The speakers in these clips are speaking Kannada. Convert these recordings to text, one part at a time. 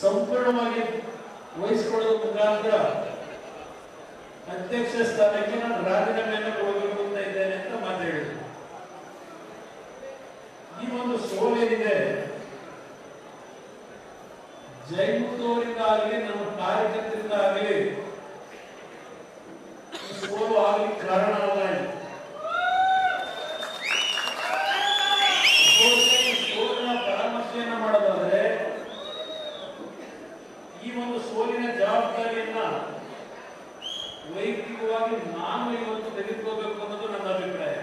ಸಂಪೂರ್ಣವಾಗಿ ವಹಿಸಿಕೊಳ್ಳುವ ಮುಖಾಂತರ ಅಧ್ಯಕ್ಷ ಸ್ಥಾನಕ್ಕೆ ನಾನು ರಾಜೀನಾಮೆಯನ್ನು ಕೊಡಬೇಕು ಅಂತ ಇದ್ದೇನೆ ಅಂತ ಮಾತಾಡಿದ್ರು ಈ ಒಂದು ಸೋಲೇನಿದೆ ಜೈಮುಖವರಿಂದ ಆಗಲಿ, ನಮ್ಮ ಕಾರ್ಯಕರ್ತರಿಂದ ಆಗಲಿ ಸೋಲು ಆಗಲಿ ಕಾರಣ ವೈಯಕ್ತಿಕವಾಗಿ ನಾನು ಇವತ್ತು ತೆಗೆದುಕೋಬೇಕು ಅನ್ನೋದು ನನ್ನ ಅಭಿಪ್ರಾಯ.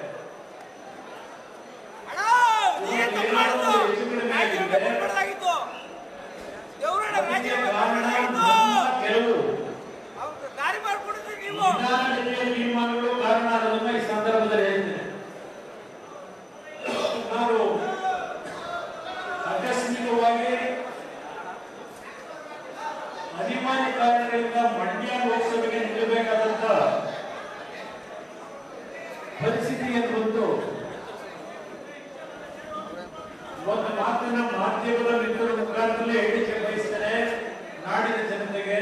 ಕಾರಣ ತೀರ್ಮಾನಗಳು ಈ ಸಂದರ್ಭದಲ್ಲಿ ಹೇಳ್ತೇನೆ. ನಾವು ಆಕಸ್ಮಿಕವಾಗಿ ಅನಿವಾರ್ಯ ಕಾರಣಗಳಿಂದ ಮಂಡ್ಯ ಲೋಕಸಭೆಗೆ ಒಂದು ಮಾತನ್ನ ಮಾಧ್ಯಮದ ಮಿತ್ರರ ಮುಖಾಂತರಲ್ಲೇ ಹೇಳಿಕೆ ಬಯಸ್ತೇನೆ ನಾಡಿನ ಜನತೆಗೆ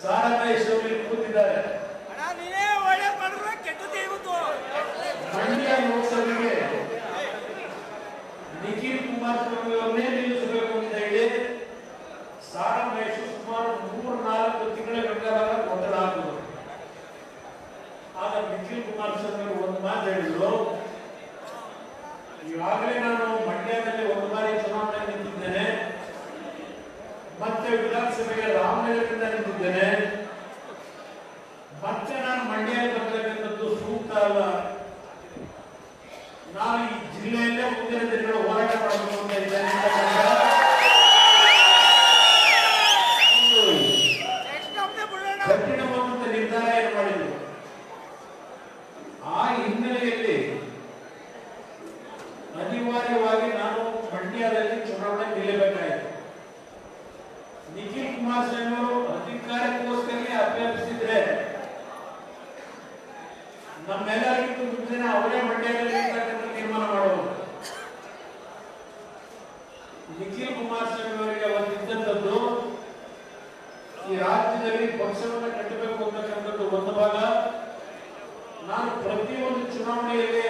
ಅವರು ಇಲ್ಲಿ ಕೂತಿದ್ದಾರೆ ಮಂಡ್ಯ ಲೋಕಸಭೆಗೆ ನಿಖಿಲ್ ಕುಮಾರಸ್ವಾಮಿ ಅವರನ್ನೇ ನಿಲ್ಲಿಸಬೇಕು ಅಂತ ಹೇಳಿ ಸಾರಾಂಶ ಸುಮಾರು ಮೂರು ನಾಲ್ಕು ತಿಂಗಳ ಬೇಕಾದಾಗ ಗೊಂದಲ ಆಗುವುದು ಆಗ ನಿಖಿಲ್ ಕುಮಾರಸ್ವಾಮಿ ಅವರು ಒಂದು ಮಾತು ಹೇಳಿದ್ರು. ಈಗಾಗಲೇ ನಾನು ಮಂಡ್ಯದಲ್ಲಿ ಒಂದು ಬಾರಿ ಚುನಾವಣೆ ನಿಂತಿದ್ದೇನೆ. ಮತ್ತೆ ವಿಧಾನಸಭೆಗೆ ರಾಮನಗರದಿಂದ ನಿಂತಿದ್ದೇನೆ. ಮತ್ತೆ ನಾನು ಮಂಡ್ಯಕ್ಕೆ ಬರತಕ್ಕಂಥದ್ದು ಸೂಕ್ತ ಅಲ್ಲ. ನಾನು ಈ ಜಿಲ್ಲೆಯಲ್ಲೇ ಮುಂದಿನ ಮಂಡ್ಯದಲ್ಲಿ ಚುನಾವಣೆ ನಿಲ್ಲಬೇಕಾಯಿತು. ನಿಖಿಲ್ ಕುಮಾರಸ್ವಾಮಿ ಅವರು ಅಧಿಕಾರಕ್ಕೋಸ್ಕರ ಅಭ್ಯರ್ಥಿಸಿದ್ರೆ ನಮ್ಮೆಲ್ಲರಿಗಿಂತ ಮುಂಚೆನೆ ಅವರೇ ಮಂಡ್ಯದಲ್ಲಿ ತೀರ್ಮಾನ ಮಾಡುವ ನಿಖಿಲ್ ಕುಮಾರಸ್ವಾಮಿ ಅವರಿಗೆ ಅವತ್ತಿದ್ದಂಥದ್ದು ಈ ರಾಜ್ಯದಲ್ಲಿ ಪಕ್ಷವನ್ನು ಕಟ್ಟಬೇಕು ಅಂತಕ್ಕಂಥದ್ದು ಒಂದು ಭಾಗ. ನಾನು ಪ್ರತಿಯೊಂದು ಚುನಾವಣೆಯಲ್ಲಿ